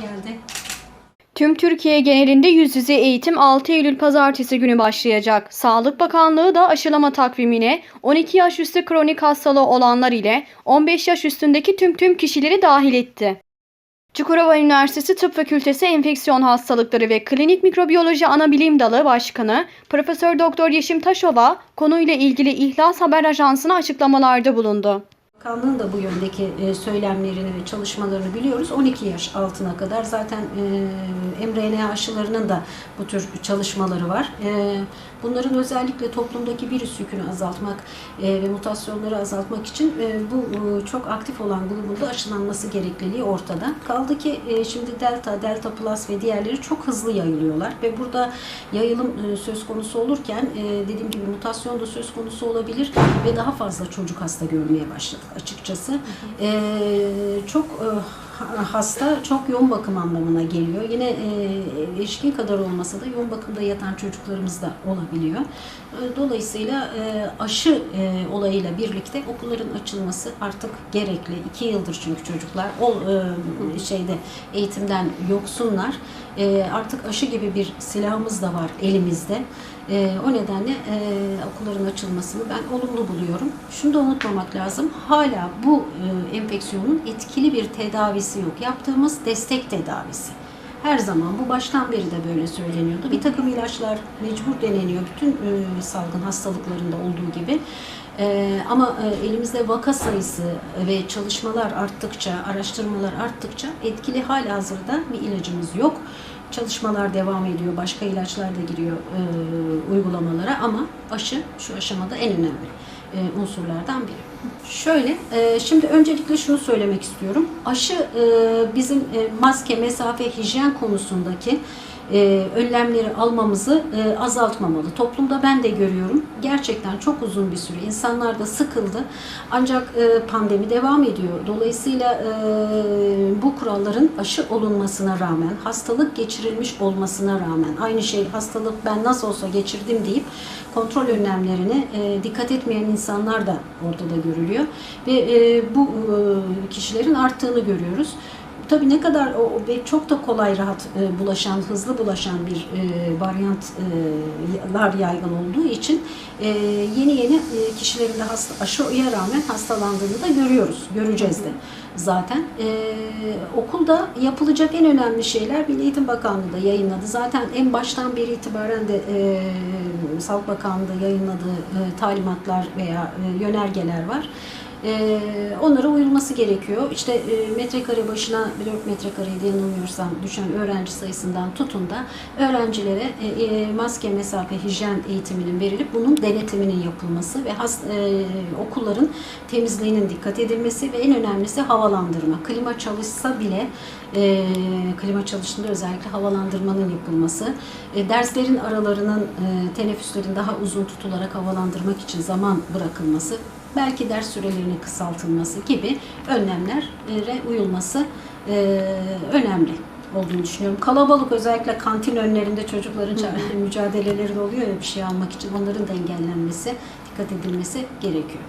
Geldi. Tüm Türkiye genelinde yüz yüze eğitim 6 Eylül pazartesi günü başlayacak. Sağlık Bakanlığı da aşılama takvimine 12 yaş üstü kronik hastalığı olanlar ile 15 yaş üstündeki tüm tüm kişileri dahil etti. Çukurova Üniversitesi Tıp Fakültesi Enfeksiyon Hastalıkları ve Klinik Mikrobiyoloji Anabilim Dalı Başkanı Profesör Doktor Yeşim Taşova konuyla ilgili İhlas Haber Ajansı'na açıklamalarda bulundu. Bakanlığın da bu yöndeki e, söylemlerini ve çalışmalarını biliyoruz. 12 yaş altına kadar zaten e, mRNA aşılarının da bu tür çalışmaları var. E, bunların özellikle toplumdaki virüs yükünü azaltmak ve mutasyonları azaltmak için bu çok aktif olan grubun da aşılanması gerekliliği ortada. Kaldı ki şimdi Delta, Delta Plus ve diğerleri çok hızlı yayılıyorlar ve burada yayılım söz konusu olurken dediğim gibi mutasyon da söz konusu olabilir ve daha fazla çocuk hasta görmeye başladık açıkçası. E, çok e, hasta çok yoğun bakım anlamına geliyor. Yine e, kadar olmasa da yoğun bakımda yatan çocuklarımız da olabiliyor. E, Dolayısıyla e, aşı e, olayıyla birlikte okulların açılması artık gerekli. İki yıldır çünkü çocuklar o şeyde eğitimden yoksunlar. Artık aşı gibi bir silahımız da var elimizde. O nedenle e, okulların açılmasını ben olumlu buluyorum. Şunu da unutmamak lazım. Hala bu enfeksiyonun etkili bir tedavisi yok. Yaptığımız destek tedavisi. Her zaman bu baştan beri de böyle söyleniyordu. Bir takım ilaçlar mecbur deneniyor bütün e, salgın hastalıklarında olduğu gibi. E, ama e, elimizde vaka sayısı ve çalışmalar arttıkça, araştırmalar arttıkça etkili hala hazırda bir ilacımız yok. Çalışmalar devam ediyor, başka ilaçlar da giriyor e, uygulamalara ama aşı şu aşamada en önemli e, unsurlardan biri. Şöyle, e, şimdi öncelikle şunu söylemek istiyorum. Aşı e, bizim e, maske, mesafe, hijyen konusundaki e, önlemleri almamızı e, azaltmamalı. Toplumda ben de görüyorum. Gerçekten çok uzun bir süre insanlar da sıkıldı. Ancak e, pandemi devam ediyor. Dolayısıyla e, bu kuralların aşı olunmasına rağmen, hastalık geçirilmiş olmasına rağmen, aynı şey hastalık ben nasıl olsa geçirdim deyip kontrol önlemlerine e, dikkat etmeyen insanlar da ortada görülüyor. Ve e, bu e, kişilerin arttığını görüyoruz. Tabii ne kadar o o çok da kolay rahat e, bulaşan, hızlı bulaşan bir e, varyantlar yaygın olduğu için e, yeni yeni e, kişilerin de hasta, aşıya rağmen hastalandığını da görüyoruz. Göreceğiz de zaten. E, okulda yapılacak en önemli şeyler Milli Eğitim Bakanlığı da yayınladı. Zaten en baştan beri itibaren de e, Sağlık Bakanlığı yayınladığı e, talimatlar veya e, yönergeler var. Ee, onlara uyulması gerekiyor. İşte e, metrekare başına 4 metrekareydi yanılmıyorsam düşen öğrenci sayısından tutun da öğrencilere e, e, maske, mesafe, hijyen eğitiminin verilip bunun denetiminin yapılması ve has, e, okulların temizliğinin dikkat edilmesi ve en önemlisi havalandırma. Klima çalışsa bile e, klima çalıştığında özellikle havalandırmanın yapılması, e, derslerin aralarının e, teneffüslerin daha uzun tutularak havalandırmak için zaman bırakılması belki ders sürelerinin kısaltılması gibi önlemlere uyulması e, önemli olduğunu düşünüyorum. Kalabalık özellikle kantin önlerinde çocukların ça- mücadeleleri de oluyor ya bir şey almak için onların da engellenmesi, dikkat edilmesi gerekiyor.